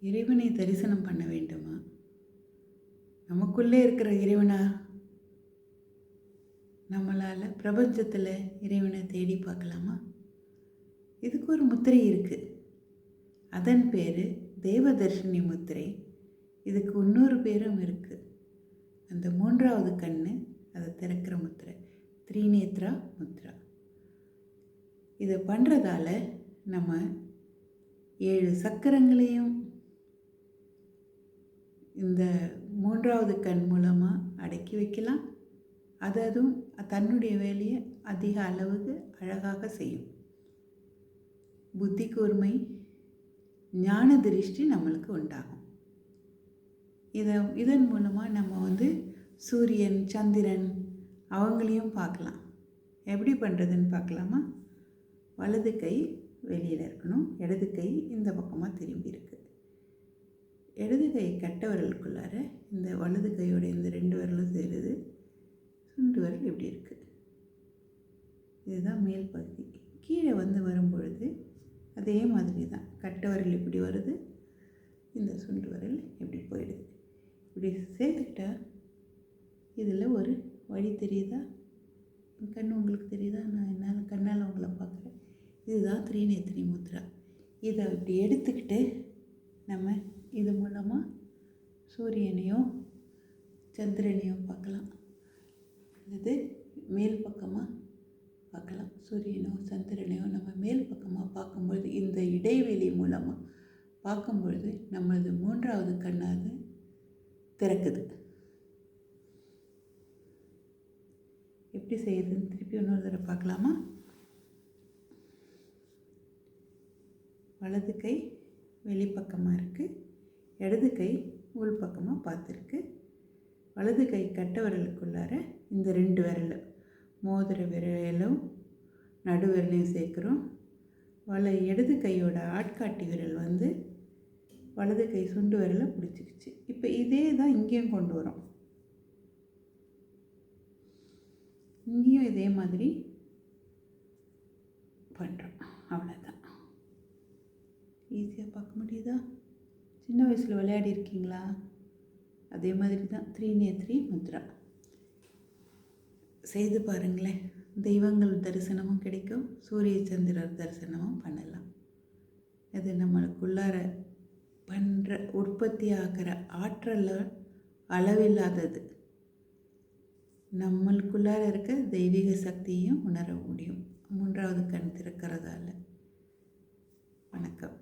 இறைவனை தரிசனம் பண்ண வேண்டுமா? நமக்குள்ளே இருக்கிற இறைவனா? நம்மளால் பிரபஞ்சத்தில் இறைவனை தேடி பார்க்கலாமா? இதுக்கு ஒரு முத்திரை இருக்குது அதன் பேர் தேவதர்ஷினி முத்திரை. இதுக்கு இன்னொரு பேரும் இருக்குது அந்த மூன்றாவது கண் அதை திறக்கிற முத்திரை. த்ரீநேத்ரா முத்ரா. இதை பண்ணுறதால நம்ம ஏழு சக்கரங்களையும் இந்த மூன்றாவது கண் மூலமாக அடக்கி வைக்கலாம். அது அதுவும் தன்னுடைய வேலையை அதிக அளவுக்கு அழகாக செய்யும். புத்தி கூர்மை ஞான திருஷ்டி நம்மளுக்கு உண்டாகும். இதை இதன் மூலமாக நம்ம வந்து சூரியன் சந்திரன் அவங்களையும் பார்க்கலாம். எப்படி பண்ணுறதுன்னு பார்க்கலாமா? வலது கை வெளியில் இருக்கணும் இடது கை இந்த பக்கமாக திரும்பி இருக்குது இடது கை கட்ட விரலுக்குள்ளார இந்த வலது கையோட இந்த ரெண்டு விரலும் சேருது. சுண்டு விரல் இப்படி இருக்குது இதுதான் மேல் பகுதி. கீழே வந்து வரும்பொழுது அதே மாதிரி தான் கட்ட விரல் இப்படி வருது. இந்த சுண்டு விரல் இப்படி போயிடுது. இப்படி சேர்த்துக்கிட்டா இதில் ஒரு வழி தெரியுதா? கண் உங்களுக்கு தெரியுதா? நான் என்னால் கண்ணால் உங்களை பார்க்குறேன். இதுதான் த்ரீநேத்திரி முத்ரா. இதை இப்படி எடுத்துக்கிட்டு நம்ம இது மூலமாக சூரியனையும் சந்திரனையும் பார்க்கலாம். அல்லது மேல் பக்கமாக பார்க்கலாம். சூரியனோ சந்திரனையோ நம்ம மேல் பக்கமாக பார்க்கும்பொழுது இந்த இடைவெளி மூலமாக பார்க்கும்பொழுது நம்மளது மூன்றாவது கண்ணாது திறக்குது. எப்படி செய்யுதுன்னு திருப்பி இன்னொரு தடவை பார்க்கலாமா? வலது கை வெளிப்பக்கமாக இருக்குது இடது கை உள் பக்கமாக பார்த்துருக்கு. வலது கை கட்ட விரலுக்குள்ளார இந்த ரெண்டு விரல். மோதிர விரலும் நடுவிரலையும் சேர்க்குறோம். வல இடது கையோட ஆட்காட்டி விரல் வந்து வலது கை சுண்டு விரலை பிடிச்சிக்கிச்சு. இப்போ இதே தான் இங்கேயும் கொண்டு வரோம். இங்கேயும் இதே மாதிரி பண்ணுறோம் அவ்வளோதான் ஈஸியாக பார்க்க முடியுதா? சின்ன வயசில் விளையாடி இருக்கீங்களா அதே மாதிரி தான் த்ரீ நே த்ரீ முத்ரா. செய்து பாருங்களேன். தெய்வங்கள் தரிசனமும் கிடைக்கும். சூரிய சந்திரர் தரிசனமும் பண்ணலாம். இது நம்மளுக்குள்ளார பண்ணுற உற்பத்தி ஆகிற ஆற்றல் அளவில்லாதது. நம்மளுக்குள்ளார இருக்க தெய்வீக சக்தியையும் உணர முடியும். மூன்றாவது கண் திறக்கிறதால. வணக்கம்.